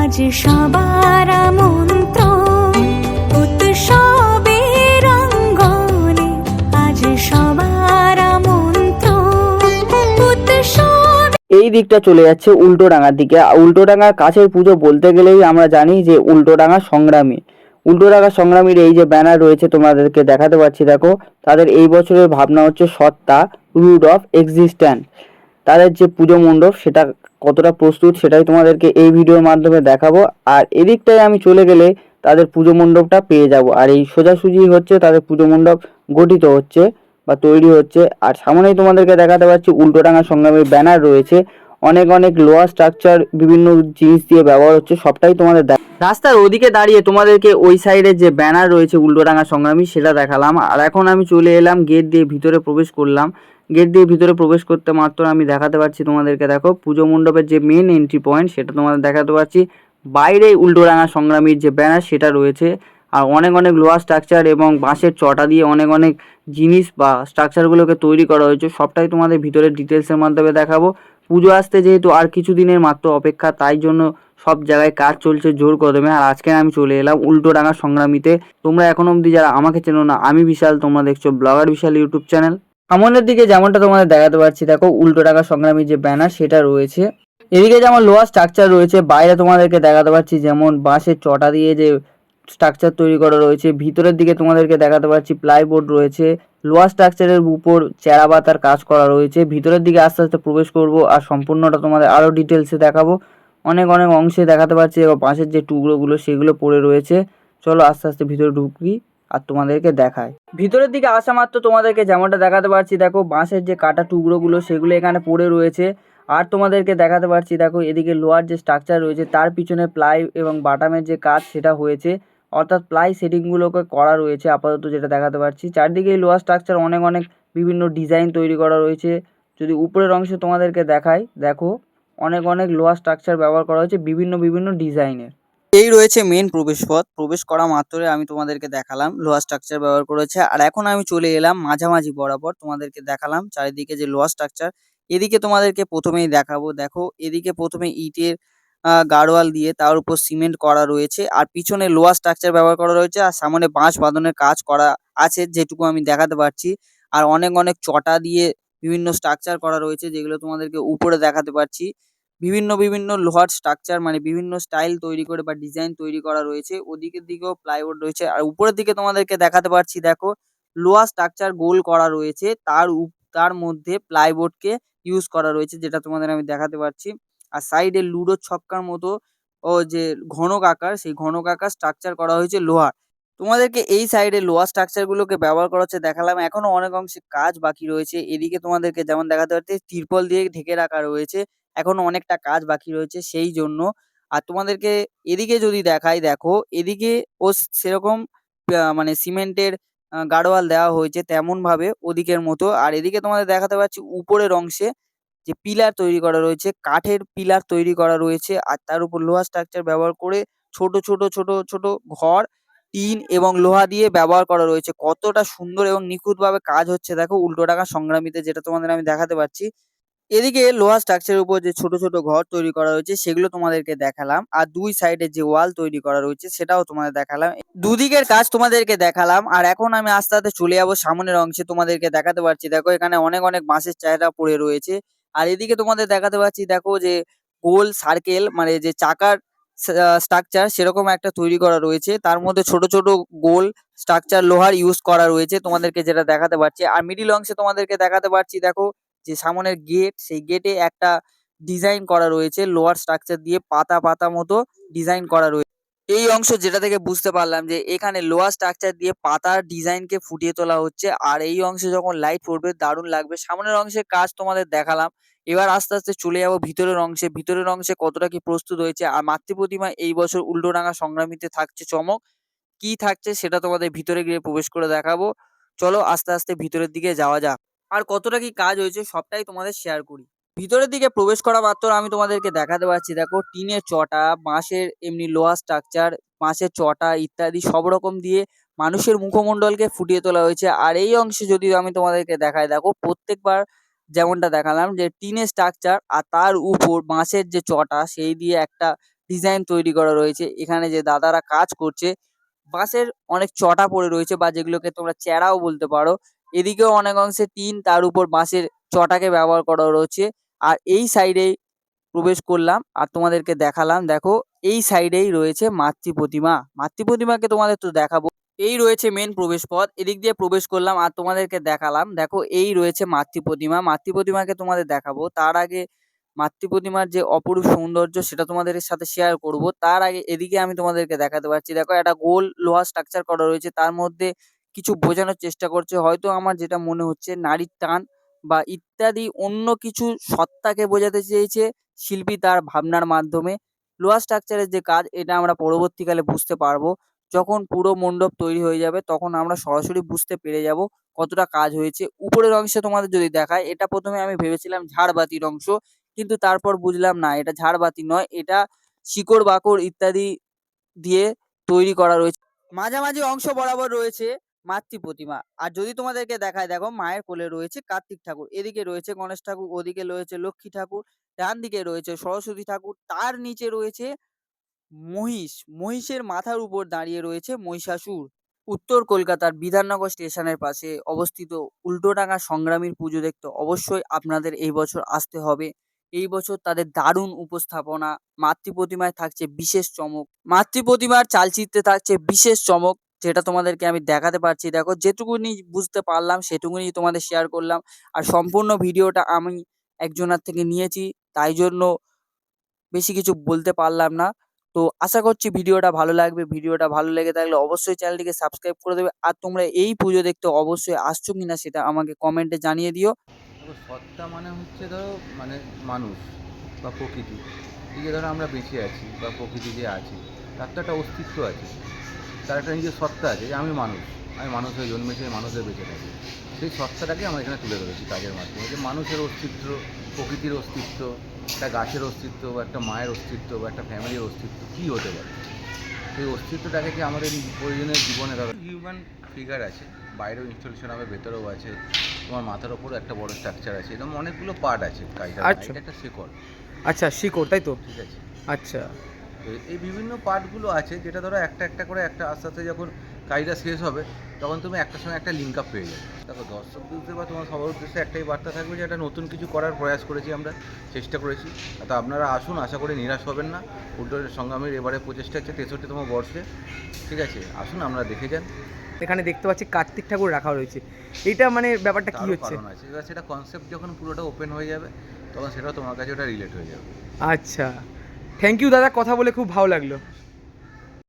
আজ সবার উৎসব এই দিকটা চলে যাচ্ছে উল্টোডাঙার দিকে। উল্টোডাঙার কাছের পুজো বলতে গেলেই আমরা জানি যে উল্টোডাঙা সংগ্রামী। উল্টোডাঙা সংগ্রামীর এই যে ব্যানার রয়েছে তোমাদেরকে দেখাতে পাচ্ছি, দেখো। তাদের এই বছরের ভাবনা হচ্ছে সত্তা, রুট অফ এক্সিস্ট্যান্স তাদের যে পুজো মণ্ডপ, সেটা কতটা প্রস্তুত সেটাই তোমাদেরকে এই ভিডিওর মাধ্যমে দেখাবো। আর এদিকটায় আমি চলে গেলে তাদের পুজো মণ্ডপটা পেয়ে যাব। আর এই সোজাসুজি হচ্ছে তাদের পুজো মণ্ডপ গঠিত হচ্ছে বা তৈরি হচ্ছে। আর সামনেই তোমাদেরকে দেখাতে পাচ্ছি উল্টোডাঙ্গা সংগ্রামের ব্যানার রয়েছে। অনেক অনেক লোহার স্ট্রাকচার বিভিন্ন জিনিস দিয়ে ব্যবহার হচ্ছে, সবটাই তোমাদের রাস্তার ওদিকে দাঁড়িয়ে তোমাদেরকে ওই সাইডে যে ব্যানার রয়েছে উল্টোডাঙা সংগ্রামী, সেটা দেখালাম। আর এখন আমি চলে এলাম গেট দিয়ে ভিতরে প্রবেশ করলাম। গেট দিয়ে ভিতরে প্রবেশ করতে মাত্র আমি দেখাতে পারছি তোমাদেরকে, দেখো, পুজো মণ্ডপের যে মেন এন্ট্রি পয়েন্ট সেটা তোমাদের দেখাতে পারছি। বাইরে উল্টোডাঙা সংগ্রামীর যে ব্যানার সেটা রয়েছে, আর অনেক অনেক লোহার স্ট্রাকচার এবং বাঁশের চটা দিয়ে অনেক অনেক জিনিস বা স্ট্রাকচারগুলোকে তৈরি করা হয়েছে, সবটাই তোমাদের ভিতরে ডিটেলসের মাধ্যমে দেখাবো। পুজো আসতে যেহেতু আর কিছু দিনের মাত্র অপেক্ষা, তাই জন্য সব জায়গায় কাজ চলছে জোর কদমে, আর আজকে আমি চলে এলাম উল্টোডাঙা সংগ্রামীতে। তোমরা এখনও অবধি যারা আমাকে চেনো না, আমি বিশাল, তোমরা দেখছ ব্লগার বিশাল ইউটিউব চ্যানেল। সামনের দিকে যেমনটা তোমাদের দেখাতে পারছি, দেখো উল্টো টাকা সংগ্রামী যে ব্যানার সেটা রয়েছে। এদিকে যেমন লোহার স্ট্রাকচার রয়েছে, বাইরে তোমাদেরকে দেখাতে পারছি যেমন বাঁশের চটা দিয়ে যে স্ট্রাকচার তৈরি করা রয়েছে, ভিতরের দিকে তোমাদেরকে দেখাতে পাচ্ছি প্লাইবোর্ড রয়েছে, লোহার স্ট্রাকচারের উপর চেরা বাতার কাজ করা রয়েছে, ভিতরের দিকে আস্তে আস্তে প্রবেশ করব আর সম্পূর্ণটা তোমাদের আরও ডিটেলসে দেখাবো। অনেক অনেক অংশে দেখাতে পারছি বাঁশের যে টুকরোগুলো সেগুলো পড়ে রয়েছে। চলো আস্তে আস্তে ভিতরে ঢুকি। আর তোমাদেরকে দেখায়। ভিতরের দিকে আসা মাত্র তোমাদেরকে যেমনটা দেখাতে পারছি, দেখো বাঁশের যে কাটা টুকরোগুলো, সেগুলো এখানে পড়ে রয়েছে। আর তোমাদেরকে দেখাতে পারছি, দেখো এদিকে লোহার যে স্ট্রাকচার রয়েছে, তার পিছনে প্লাই এবং বাটামের যে কাজ সেটা হয়েছে। অর্থাৎ প্লাই সেটিংগুলোকে করা রয়েছে, আপাতত যেটা দেখাতে পারছি। চারদিকে এই লোহার স্ট্রাকচার অনেক অনেক বিভিন্ন ডিজাইন তৈরি করা রয়েছে। যদি উপরের অংশে তোমাদেরকে দেখাই, দেখো অনেক অনেক লোহার স্ট্রাকচার ব্যবহার করা হয়েছে, বিভিন্ন বিভিন্ন ডিজাইনের এই রয়েছে মেন প্রবেশপথ প্রবেশ করা মাত্রই আমি তোমাদেরকে দেখালাম। লোহার স্ট্রাকচার ব্যবহার করেছে। আর এখন আমি চলে এলাম মাঝামাঝি বরাবর তোমাদেরকে দেখালাম চারিদিকে যে লোহার স্ট্রাকচার এদিকে তোমাদেরকে প্রথমেই দেখাবো। দেখো, এদিকে প্রথমে ইটের গাড়োয়াল দিয়ে তার উপর সিমেন্ট করা রয়েছে। আর পিছনে লোহার স্ট্রাকচার ব্যবহার করা রয়েছে। আর সামনে বাঁশ বাঁধনের কাজ করা আছে, যেটুকু আমি দেখাতে পারছি। আর অনেক অনেক চটা দিয়ে বিভিন্ন স্ট্রাকচার করা রয়েছে, যেগুলো তোমাদেরকে উপরে দেখাতে পারছি। বিভিন্ন বিভিন্ন লোহার স্ট্রাকচার মানে বিভিন্ন স্টাইল তৈরি করে বা ডিজাইন তৈরি করা রয়েছে। ওদিকের দিকেও প্লাইউড রয়েছে। আর উপরের দিকে তোমাদেরকে দেখাতে পারছি, দেখো লোহার স্ট্রাকচার গোল করা রয়েছে। তার উপ- তার মধ্যে প্লাইবোর্ডকে ইউজ করা রয়েছে, যেটা তোমাদের আমি দেখাতে পারছি। আর সাইডে লুডো ছক্কার মতো, ও যে ঘনক আকার, সেই ঘনক আকার স্ট্রাকচার করা হয়েছে লোহার। তোমাদেরকে এই সাইডে লোহার স্ট্রাকচার গুলোকে ব্যবহার করা হচ্ছে, দেখালাম। এখনও অনেক অংশে কাজ বাকি রয়েছে। এদিকে তোমাদেরকে যেমন দেখাতে পারছি, তিরপল দিয়ে ঢেকে রাখা রয়েছে। এখনও অনেকটা কাজ বাকি রয়েছে সেই জন্য। আর তোমাদেরকে এদিকে যদি দেখাই, দেখো, এদিকে ও সেরকম মানে সিমেন্টের গাড়োয়াল দেওয়া হয়েছে তেমন ভাবে ওদিকের মতো। আর এদিকে তোমাদের দেখাতে পাচ্ছি উপরের অংশে যে পিলার তৈরি করা রয়েছে, কাঠের পিলার তৈরি করা রয়েছে। আর তার উপর লোহার স্ট্রাকচার ব্যবহার করে ছোট ছোট ছোট ছোট ঘর, টিন এবং লোহা দিয়ে ব্যবহার করা রয়েছে। কতটা সুন্দর এবং নিখুঁতভাবে কাজ হচ্ছে। দেখো উল্টোডাঙা সংগ্রামীতে যেটা তোমাদের আমি দেখাতে পারছি এদিকে লোহার স্ট্রাকচারের উপর যে ছোট ছোট ঘর তৈরি করা রয়েছে সেগুলো তোমাদেরকে দেখালাম। আর দুই সাইডে যে ওয়াল তৈরি করা রয়েছে, সেটাও তোমাদের দেখালাম। দুদিকের কাজ তোমাদেরকে দেখালাম, আর এখন আমি আস্তে আস্তে চলে যাব সামনের অংশে। তোমাদেরকে দেখাতে পারছি, দেখো এখানে অনেক অনেক বাঁশের চাহিদা পড়ে রয়েছে। আর এদিকে তোমাদের দেখাতে পারছি, দেখো যে গোল সার্কেল মানে যে চাকার স্ট্রাকচার সেরকম একটা তৈরি করা রয়েছে। তার মধ্যে ছোট ছোট গোল স্ট্রাকচার লোহার ইউজ করা রয়েছে, তোমাদেরকে যেটা দেখাতে পারছি। আর মিডিল অংশে তোমাদেরকে দেখাতে পারছি, দেখো যে সামনের গেট সেই গেটে একটা ডিজাইন করা রয়েছে লোহার স্ট্রাকচার দিয়ে পাতা পাতা মতো ডিজাইন করা রয়েছে। এই অংশ যেটা থেকে বুঝতে পারলাম যে এখানে লোয়ার স্ট্রাকচার দিয়ে পাতার ডিজাইনকে ফুটিয়ে তোলা হচ্ছে, আর এই অংশে যখন লাইট পড়বে, দারুণ লাগবে। সামনের অংশের কাজ তোমাদের দেখালাম, এবার আস্তে আস্তে চলে যাব ভিতরের অংশে। ভিতরের অংশে কতটা কি প্রস্তুত হয়েছে, আর মাতৃ প্রতিমা এই বছর উল্টোডাঙা সংগ্রামীতে থাকছে চমক, কি থাকছে সেটা তোমাদের ভিতরে গিয়ে প্রবেশ করে দেখাবো। চলো আস্তে আস্তে ভিতরের দিকে যাওয়া যাক। আর কতটা কি কাজ হয়েছে সবটাই তোমাদের শেয়ার করি। ভিতরের দিকে প্রবেশ করা মাত্র আমি তোমাদেরকে দেখাতে পারছি দেখো টিনের চটা, বাঁশের এমনি লোহার স্ট্রাকচার বাঁশের চটা ইত্যাদি সব রকম দিয়ে মানুষের মুখমণ্ডলকে ফুটিয়ে তোলা হয়েছে। আর এই অংশে যদি আমি তোমাদেরকে দেখাই, দেখো প্রত্যেকবার যেমনটা দেখালাম যে টিনের স্ট্রাকচার আর তার উপর বাঁশের যে চটা সেই দিয়ে একটা ডিজাইন তৈরি করা রয়েছে। এখানে যে দাদারা কাজ করছে, বাঁশের অনেক চটা পড়ে রয়েছে বা যেগুলোকে তোমরা চ্যাড়াও বলতে পারো এদিকেও অনেক অংশে টিন, তার উপর বাঁশের চটাকে ব্যবহার করা রয়েছে। আর এই সাইডেই প্রবেশ করলাম আর তোমাদেরকে দেখালাম। দেখো, এই সাইডেই রয়েছে মাতৃ প্রতিমা। মাতৃ প্রতিমাকে তোমাদের তো দেখাবো। এই রয়েছে মেন প্রবেশ পথ। এদিক দিয়ে প্রবেশ করলাম আর তোমাদেরকে দেখালাম। দেখো, এই রয়েছে মাতৃ প্রতিমা। মাতৃ প্রতিমাকে তোমাদের দেখাবো। তার আগে মাতৃ প্রতিমার যে অপরূপ সৌন্দর্য, সেটা তোমাদের সাথে শেয়ার করব। তার আগে এদিকে আমি তোমাদেরকে দেখাতে পারছি। দেখো, একটা গোল লোহা স্ট্রাকচার করা রয়েছে। তার মধ্যে কিছু বোঝানোর চেষ্টা করছে। হয়তো আমার যেটা মনে হচ্ছে নারীর টান বা ইত্যাদি অন্য কিছু সত্তাকে বোঝাতে চেয়েছে শিল্পী তার ভাবনার মাধ্যমে। লোয়ার স্ট্রাকচারের যে কাজ, এটা আমরা পরবর্তীকালে বুঝতে পারব। যখন পুরো মণ্ডপ তৈরি হয়ে যাবে, তখন আমরা সরাসরি বুঝতে পেরে যাব কতটা কাজ হয়েছে। উপরের অংশে তোমাদের যদি দেখায়, এটা প্রথমে আমি ভেবেছিলাম ঝাড়বাতির অংশ, কিন্তু তারপর বুঝলাম না, এটা ঝাড়বাতি নয়, এটা শিকড় বাকড় ইত্যাদি দিয়ে তৈরি করা রয়েছে। মাঝামাঝি অংশ বরাবর রয়েছে। মাতৃ প্রতিমা আর যদি তোমাদেরকে দেখায়, দেখো মায়ের কোলে রয়েছে কার্তিক ঠাকুর। এদিকে রয়েছে গণেশ ঠাকুর, ওদিকে রয়েছে লক্ষ্মী ঠাকুর, ডান দিকে রয়েছে সরস্বতী ঠাকুর, তার নিচে রয়েছে মহিষ। মহিষের মাথার উপর দাঁড়িয়ে রয়েছে মহিষাসুর। উত্তর কলকাতার বিধাননগর স্টেশনের পাশে অবস্থিত উল্টোডাঙা সংগ্রামীর পুজো দেখতে অবশ্যই আপনাদের এই বছর আসতে হবে। এই বছর তাদের দারুণ উপস্থাপনা। মাতৃ প্রতিমায় থাকছে বিশেষ চমক। মাতৃ প্রতিমার চালচিত্রে থাকছে বিশেষ চমক। যেটা তোমাদেরকে আমি দেখাতে পারছি, দেখো যেটুকুনি বুঝতে পারলাম সেটুকুনি তোমাদের শেয়ার করলাম। আর সম্পূর্ণ ভিডিওটা আমি একজনের থেকে নিয়েছি, তাই জন্য বেশি কিছু বলতে পারলাম না। তো আশা করছি ভিডিওটা ভালো লাগবে। ভিডিওটা ভালো লেগে থাকলে অবশ্যই চ্যানেলটিকে সাবস্ক্রাইব করে দেবে। আর তোমরা এই পুজো দেখতে অবশ্যই আসছো কি না সেটা আমাকে কমেন্টে জানিয়ে দিও। সত্তা মানে হচ্ছে ধরো মানে মানুষ বা প্রকৃতি। এই যে ধরো আমরা বেঁচে আছি বা প্রকৃতি যে আছে, তার তো একটা অস্তিত্ব আছে। তার একটা নিজের সত্তা আছে যে আমি মানুষ আমি মানুষ হয়ে জন্মেছি আমি মানুষের বেঁচে থাকি। সেই সত্তাটাকে আমরা এখানে তুলে ধরেছি কাজের মাধ্যমে যে মানুষের অস্তিত্ব প্রকৃতির অস্তিত্ব একটা গাছের অস্তিত্ব বা একটা মায়ের অস্তিত্ব বা একটা ফ্যামিলির অস্তিত্ব কী হতে পারে? সেই অস্তিত্বটাকে কি আমাদের প্রয়োজনীয় জীবনে ধরো হিউম্যান ফিগার আছে বাইরেও ইনস্টলেশন হবে ভেতরেও আছে তোমার মাথার ওপরও একটা বড় স্ট্রাকচার আছে এরকম অনেকগুলো পার্ট আছে কাজটা। আচ্ছা। একটা শেকড়। আচ্ছা শিকড় তাই তো? ঠিক আছে। আচ্ছা। এই বিভিন্ন পার্টগুলো আছে যেটা ধরো একটা একটা করে একটা আস্তে আস্তে যখন কাজটা শেষ হবে তখন তুমি একটার সঙ্গে একটা লিঙ্ক আপ পেয়ে যাবে। দেখো দর্শক উদ্দেশ্যে বা তোমার সবার উদ্দেশ্যে একটাই বার্তা থাকবে যে একটা নতুন কিছু করার প্রয়াস করেছি আমরা চেষ্টা করেছি। তো আপনারা আসুন আশা করি নিরাশ হবেন না। উল্টো সংগ্রামের এবারে প্রচেষ্টা হচ্ছে তেষট্টিতম বর্ষে। ঠিক আছে আসুন আমরা দেখে যান। এখানে দেখতে পাচ্ছি কার্তিক ঠাকুর রাখা রয়েছে। এইটা মানে ব্যাপারটা কি হচ্ছে? সেটা কনসেপ্ট যখন পুরোটা ওপেন হয়ে যাবে তখন সেটাও তোমার কাছে ওটা রিলেট হয়ে যাবে। আচ্ছা। থ্যাংক ইউ দাদা। কথা বলে খুব ভালো লাগল।